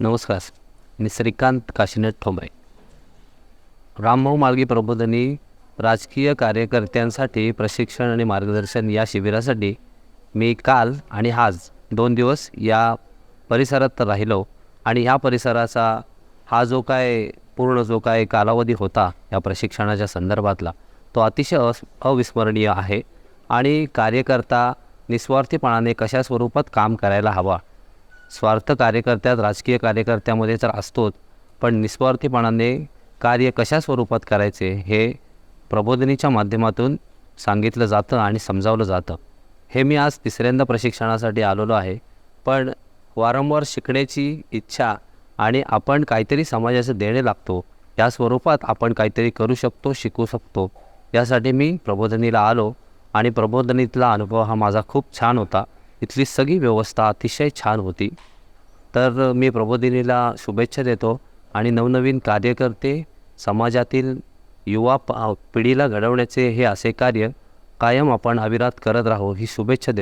नमस्कार. मी श्रीकांत काशीनाथ ठोंबरे. रामभाऊ मार्गी प्रबोधनी राजकीय कार्यकर्त्यांसाठी प्रशिक्षण आणि मार्गदर्शन या शिबिरासाठी मी काल आणि आज दोन दिवस या परिसरात राहिलो आणि ह्या परिसराचा हा जो काय पूर्ण जो काय कालावधी होता या प्रशिक्षणाच्या संदर्भातला तो अतिशय अस अविस्मरणीय आहे आणि कार्यकर्ता निस्वार्थीपणाने कशा स्वरूपात काम करायला हवा स्वार्थ कार्यकर्त्यात राजकीय कार्यकर्त्यामध्ये तर असतोच. पण निस्वार्थीपणाने कार्य कशा स्वरूपात करायचे हे प्रबोधनीच्या माध्यमातून सांगितलं जातं आणि समजावलं जातं. हे मी आज तिसऱ्यांदा प्रशिक्षणासाठी आलेलो आहे. पण वारंवार शिकण्याची इच्छा आणि आपण काहीतरी समाजाचं देणे लागतो या स्वरूपात आपण काहीतरी करू शकतो शिकू शकतो यासाठी मी प्रबोधनीला आलो आणि प्रबोधनीतला अनुभव हा माझा खूप छान होता. इथली सगळी व्यवस्था अतिशय छान होती. तर मी प्रबोधिनीला शुभेच्छा देतो आणि नवनवीन कार्यकर्ते समाजातील युवा पिढीला घडवण्याचे हे असे कार्य कायम आपण अविरात करत राहू ही शुभेच्छा देतो.